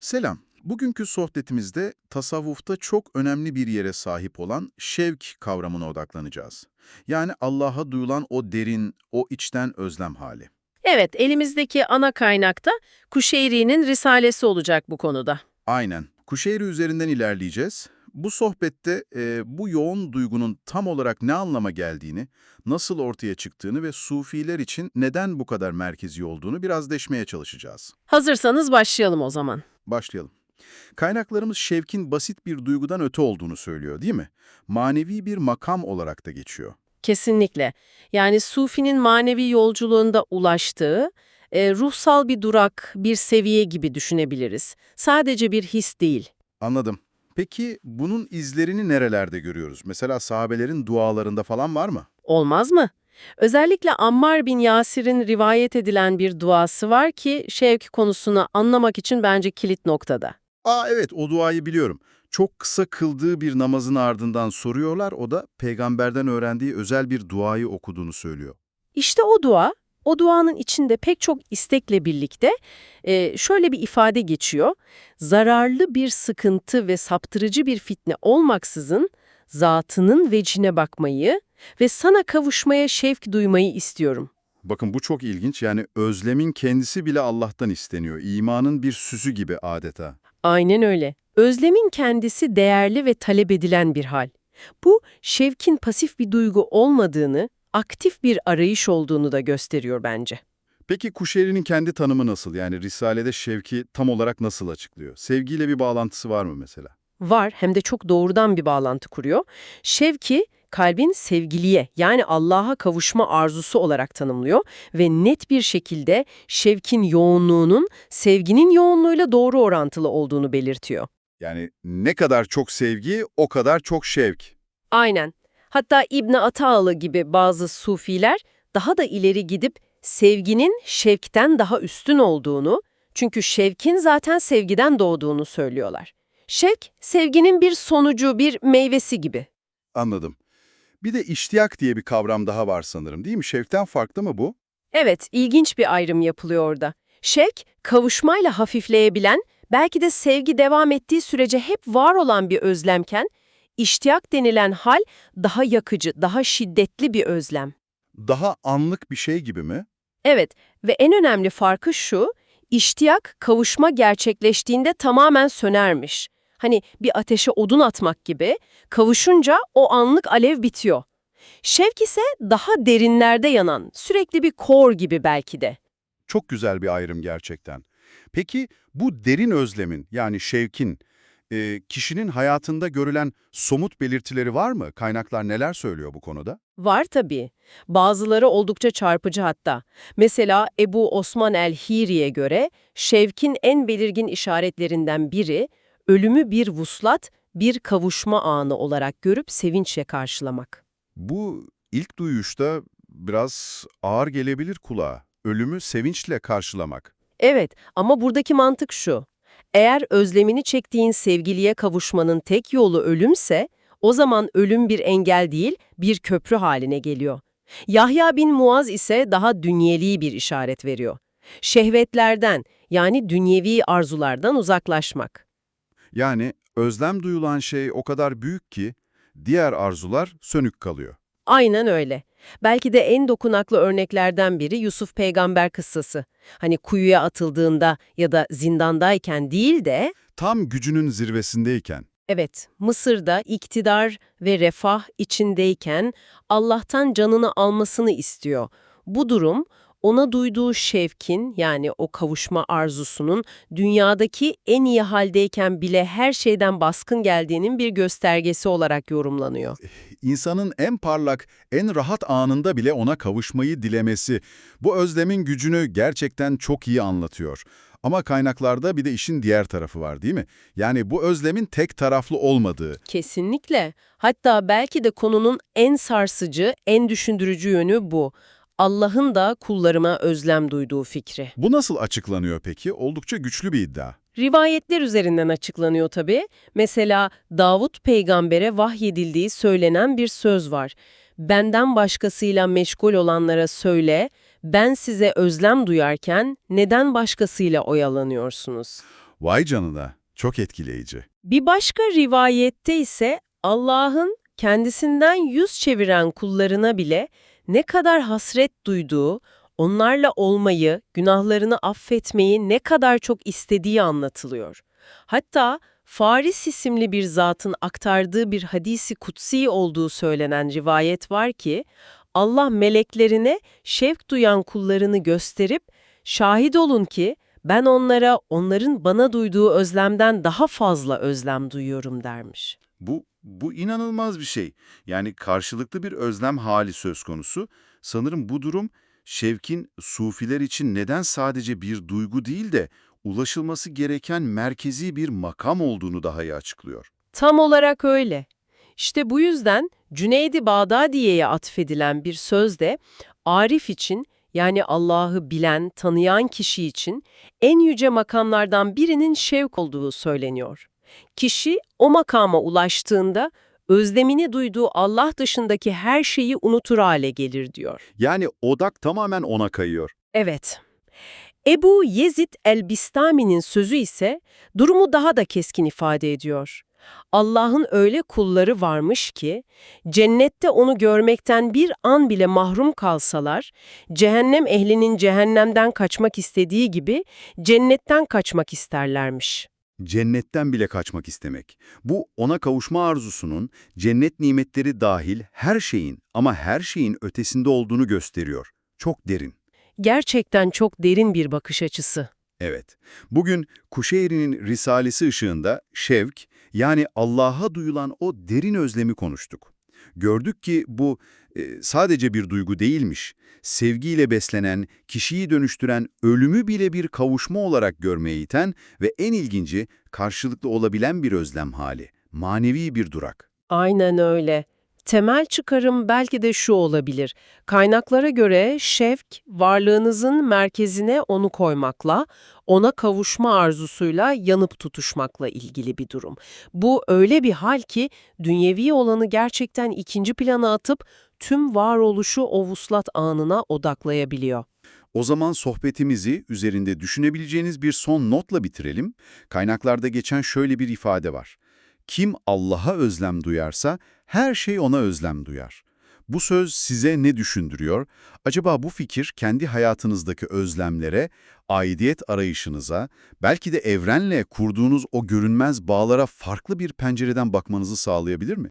Selam. Bugünkü sohbetimizde tasavvufta çok önemli bir yere sahip olan şevk kavramına odaklanacağız. Yani Allah'a duyulan o derin, o içten özlem hali. Evet, elimizdeki ana kaynakta Kuşeyri'nin Risalesi olacak bu konuda. Aynen. Kuşeyri üzerinden ilerleyeceğiz. Bu sohbette e, bu yoğun duygunun tam olarak ne anlama geldiğini, nasıl ortaya çıktığını ve Sufiler için neden bu kadar merkezi olduğunu biraz deşmeye çalışacağız. Hazırsanız başlayalım o zaman. Başlayalım. Kaynaklarımız şevkin basit bir duygudan öte olduğunu söylüyor değil mi? Manevi bir makam olarak da geçiyor. Kesinlikle. Yani Sufi'nin manevi yolculuğunda ulaştığı, e, ruhsal bir durak, bir seviye gibi düşünebiliriz. Sadece bir his değil. Anladım. Peki bunun izlerini nerelerde görüyoruz? Mesela sahabelerin dualarında falan var mı? Olmaz mı? Özellikle Ammar bin Yasir'in rivayet edilen bir duası var ki şevk konusunu anlamak için bence kilit noktada. Aa evet o duayı biliyorum. Çok kısa kıldığı bir namazın ardından soruyorlar, o da peygamberden öğrendiği özel bir duayı okuduğunu söylüyor. İşte o dua, o duanın içinde pek çok istekle birlikte e, şöyle bir ifade geçiyor. Zararlı bir sıkıntı ve saptırıcı bir fitne olmaksızın zatının vecine bakmayı ve sana kavuşmaya şevk duymayı istiyorum. Bakın bu çok ilginç, yani özlemin kendisi bile Allah'tan isteniyor. İmanın bir süsü gibi adeta. Aynen öyle. Özlemin kendisi değerli ve talep edilen bir hal. Bu, şevkin pasif bir duygu olmadığını, aktif bir arayış olduğunu da gösteriyor bence. Peki Kuşeyri'nin kendi tanımı nasıl? Yani Risale'de şevki tam olarak nasıl açıklıyor? Sevgiyle bir bağlantısı var mı mesela? Var hem de çok doğrudan bir bağlantı kuruyor. Şevki, kalbin sevgiliye yani Allah'a kavuşma arzusu olarak tanımlıyor ve net bir şekilde şevkin yoğunluğunun sevginin yoğunluğuyla doğru orantılı olduğunu belirtiyor. Yani ne kadar çok sevgi, o kadar çok şevk. Aynen. Hatta İbn Atalı gibi bazı sufiler daha da ileri gidip sevginin şevkten daha üstün olduğunu, çünkü şevkin zaten sevgiden doğduğunu söylüyorlar. Şevk, sevginin bir sonucu, bir meyvesi gibi. Anladım. Bir de iştiyak diye bir kavram daha var sanırım değil mi? Şevkten farklı mı bu? Evet, ilginç bir ayrım yapılıyor orada. Şevk, kavuşmayla hafifleyebilen, belki de sevgi devam ettiği sürece hep var olan bir özlemken, iştiyak denilen hal daha yakıcı, daha şiddetli bir özlem. Daha anlık bir şey gibi mi? Evet ve en önemli farkı şu, iştiyak kavuşma gerçekleştiğinde tamamen sönermiş. Hani bir ateşe odun atmak gibi, kavuşunca o anlık alev bitiyor. Şevk ise daha derinlerde yanan, sürekli bir kor gibi belki de. Çok güzel bir ayrım gerçekten. Peki bu derin özlemin yani şevkin e, kişinin hayatında görülen somut belirtileri var mı? Kaynaklar neler söylüyor bu konuda? Var tabii. Bazıları oldukça çarpıcı hatta. Mesela Ebu Osman el-Hiri'ye göre şevkin en belirgin işaretlerinden biri, ölümü bir vuslat, bir kavuşma anı olarak görüp sevinçle karşılamak. Bu ilk duyuşta biraz ağır gelebilir kulağa. Ölümü sevinçle karşılamak. Evet ama buradaki mantık şu. Eğer özlemini çektiğin sevgiliye kavuşmanın tek yolu ölümse, o zaman ölüm bir engel değil, bir köprü haline geliyor. Yahya bin Muaz ise daha dünyeli bir işaret veriyor. Şehvetlerden yani dünyevi arzulardan uzaklaşmak. Yani özlem duyulan şey o kadar büyük ki diğer arzular sönük kalıyor. Aynen öyle. Belki de en dokunaklı örneklerden biri Yusuf peygamber kıssası. Hani kuyuya atıldığında ya da zindandayken değil de, Tam gücünün zirvesindeyken evet Mısır'da iktidar ve refah içindeyken Allah'tan canını almasını istiyor. Bu durum ona duyduğu şevkin yani o kavuşma arzusunun dünyadaki en iyi haldeyken bile her şeyden baskın geldiğinin bir göstergesi olarak yorumlanıyor. insanın en parlak, en rahat anında bile ona kavuşmayı dilemesi bu özlemin gücünü gerçekten çok iyi anlatıyor. Ama kaynaklarda bir de işin diğer tarafı var değil mi? Yani bu özlemin tek taraflı olmadığı. Kesinlikle. Hatta belki de konunun en sarsıcı, en düşündürücü yönü bu. Allah'ın da kullarıma özlem duyduğu fikri. Bu nasıl açıklanıyor peki? Oldukça güçlü bir iddia. Rivayetler üzerinden açıklanıyor tabii. Mesela Davut peygambere vahyedildiği söylenen bir söz var. Benden başkasıyla meşgul olanlara söyle, ben size özlem duyarken neden başkasıyla oyalanıyorsunuz? Vay canına, çok etkileyici. Bir başka rivayette ise Allah'ın kendisinden yüz çeviren kullarına bile ne kadar hasret duyduğu, onlarla olmayı, günahlarını affetmeyi ne kadar çok istediği anlatılıyor. Hatta Faris isimli bir zatın aktardığı bir hadisi kutsi olduğu söylenen rivayet var ki, Allah meleklerine şevk duyan kullarını gösterip, şahit olun ki ben onlara onların bana duyduğu özlemden daha fazla özlem duyuyorum dermiş. Bu, bu inanılmaz bir şey. Yani karşılıklı bir özlem hali söz konusu. Sanırım bu durum Şevk'in sufiler için neden sadece bir duygu değil de ulaşılması gereken merkezi bir makam olduğunu daha iyi açıklıyor. Tam olarak öyle. İşte bu yüzden Cüneydi Bağdadiye'ye atfedilen bir söz de Arif için yani Allah'ı bilen, tanıyan kişi için en yüce makamlardan birinin şevk olduğu söyleniyor. Kişi o makama ulaştığında özlemini duyduğu Allah dışındaki her şeyi unutur hale gelir diyor. Yani odak tamamen ona kayıyor. Evet. Ebu Yezid el-Bistami'nin sözü ise durumu daha da keskin ifade ediyor. Allah'ın öyle kulları varmış ki, cennette onu görmekten bir an bile mahrum kalsalar, cehennem ehlinin cehennemden kaçmak istediği gibi cennetten kaçmak isterlermiş. Cennetten bile kaçmak istemek. Bu ona kavuşma arzusunun cennet nimetleri dahil her şeyin ama her şeyin ötesinde olduğunu gösteriyor. Çok derin. Gerçekten çok derin bir bakış açısı. Evet, bugün Kuşeyri'nin Risalesi ışığında şevk, yani Allah'a duyulan o derin özlemi konuştuk. Gördük ki bu e, sadece bir duygu değilmiş. Sevgiyle beslenen, kişiyi dönüştüren, ölümü bile bir kavuşma olarak görmeye iten ve en ilginci karşılıklı olabilen bir özlem hali. Manevi bir durak. Aynen öyle. Temel çıkarım belki de şu olabilir. Kaynaklara göre şevk, varlığınızın merkezine onu koymakla, ona kavuşma arzusuyla yanıp tutuşmakla ilgili bir durum. Bu öyle bir hal ki dünyevi olanı gerçekten ikinci plana atıp tüm varoluşu o vuslat anına odaklayabiliyor. O zaman sohbetimizi üzerinde düşünebileceğiniz bir son notla bitirelim. Kaynaklarda geçen şöyle bir ifade var. Kim Allah'a özlem duyarsa her şey ona özlem duyar. Bu söz size ne düşündürüyor? Acaba bu fikir kendi hayatınızdaki özlemlere, aidiyet arayışınıza, belki de evrenle kurduğunuz o görünmez bağlara farklı bir pencereden bakmanızı sağlayabilir mi?